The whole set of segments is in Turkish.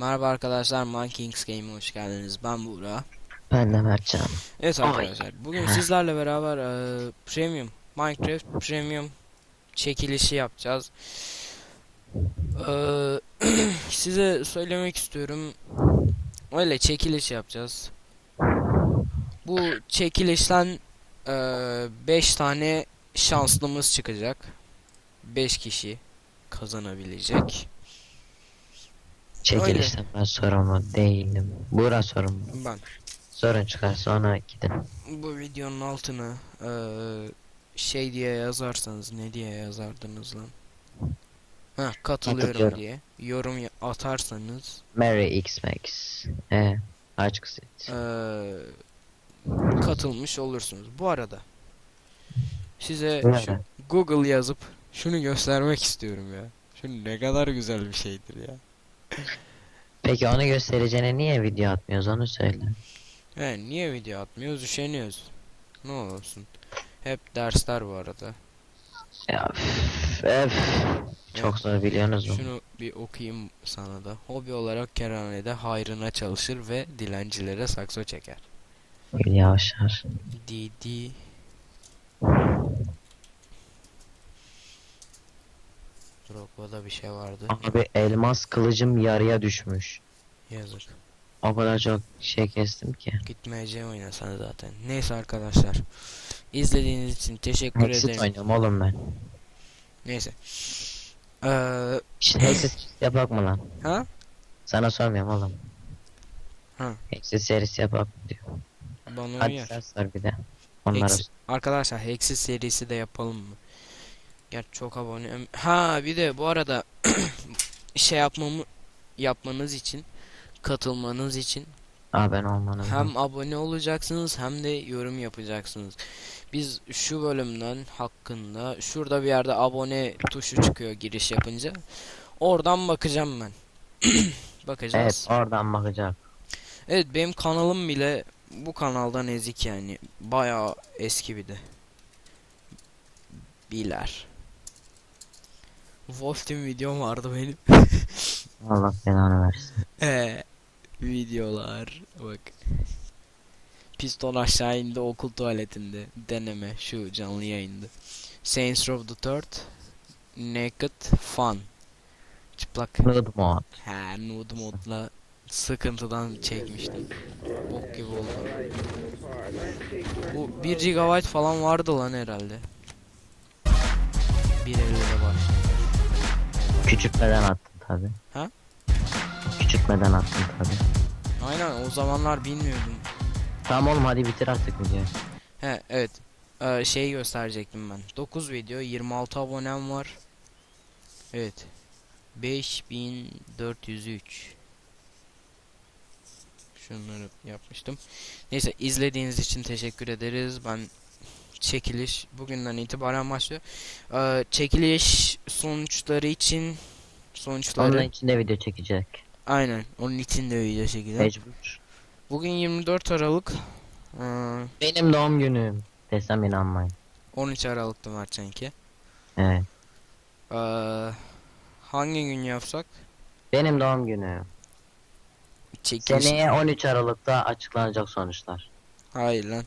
Merhaba arkadaşlar, Monkings Game'e hoş geldiniz. Ben Buğra. Ben de Mertcan. Evet arkadaşlar, bugün sizlerle beraber eee, Premium, Minecraft Premium çekilişi yapacağız. Eee, size söylemek istiyorum. Öyle çekiliş yapacağız. Bu çekilişten 5 tane şanslımız çıkacak. 5 kişi kazanabilecek. Çekilişten ben sorumlu değilim. Buğra sorumlu. Ben Sorun çıkarsa ona gidin. bu videonun altına eee, şey diye yazarsanız ne diye yazardınız lan? Ha katılıyorum Katılıyorum. diye yorum atarsanız Mary X Max. Ee, aç kız. eee, katılmış olursunuz. Bu arada size şu Google yazıp şunu göstermek istiyorum ya. Şu ne kadar güzel bir şeydir ya. Peki onu göstereceğine niye video atmıyoruz onu söyle. He, niye video atmıyoruz? Üşeniyoruz. Ne olsun. Hep dersler bu arada. Ya üf, öf. Çok zor biliyorsunuz mu? Şunu bir okuyayım sana da. Hobi olarak kerhanede hayrına çalışır ve dilencilere sakso çeker. Avşar. Didi Drogba'da bir şey vardı. Abi elmas kılıcım yarıya düşmüş. Yazık. O kadar çok şey kestim ki. Gitmeyeceğim oynasan zaten. Neyse arkadaşlar. İzlediğiniz için teşekkür Exit ederim. oynuyorum oğlum ben. Neyse. Ee, İşte Exit yapak mı lan? ha? Sana sormuyorum oğlum. Ha. Exit serisi yapak diyor. Bana Hadi uyar. sen sor bir de. Onlara Exit- Arkadaşlar Hexis serisi de yapalım mı? Gerçi çok abone. Ha bir de bu arada şey yapmamı yapmanız için katılmanız için Aa ben olmanım. hem abone olacaksınız hem de yorum yapacaksınız. Biz şu bölümden hakkında şurada bir yerde abone tuşu çıkıyor giriş yapınca. Oradan bakacağım ben. Bakacağız. Evet oradan bakacak. Evet benim kanalım bile bu kanaldan ezik yani. Bayağı eski bir de. Biler. Wolf Team videom vardı benim. Allah belanı versin. Ee, videolar bak. Piston aşağı indi okul tuvaletinde. Deneme şu canlı yayında. Saints Row the Third. Naked Fun. Çıplak. Nude mod. He nude modla sıkıntıdan çekmiştim. Bok gibi oldu. Bu 1 GB falan vardı lan herhalde. 1.50'de başladı. Küçültmeden attım tabi. Ha? Küçültmeden attım tabi. Aynen o zamanlar bilmiyordum. Tamam oğlum hadi bitir artık videoyu. He evet. Ee, şey gösterecektim ben. 9 video 26 abonem var. Evet. 5403 Şunları yapmıştım. Neyse izlediğiniz için teşekkür ederiz. Ben çekiliş bugünden itibaren başlıyor. Ee, çekiliş sonuçları için sonuçları Onun içinde video çekecek. aynen onun için de video çekeceğim. Mecbur. Bugün 24 Aralık. Ee, Benim doğum günüm. Desem inanmayın. 13 Aralık'ta Mertcanki. Evet. Ee, hangi gün yapsak? Benim doğum günüm. Çekiliş. Seneye 13 Aralık'ta açıklanacak sonuçlar. Hayır lan.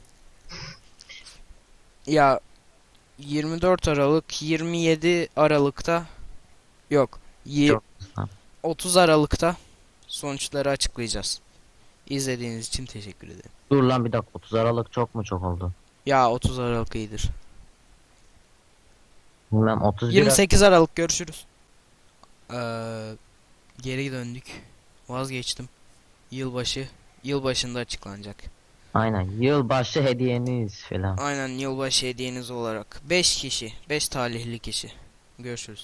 Ya 24 Aralık, 27 Aralık'ta yok. Kısa. 30 Aralık'ta sonuçları açıklayacağız. İzlediğiniz için teşekkür ederim. Dur lan bir dakika 30 Aralık çok mu çok oldu? Ya 30 Aralık iyidir. Bilmem 31 28 Aralık görüşürüz. Ee, geri döndük. Vazgeçtim. Yılbaşı. Yılbaşında açıklanacak. Aynen yılbaşı hediyeniz falan. Aynen yılbaşı hediyeniz olarak. 5 kişi. 5 talihli kişi. Görüşürüz.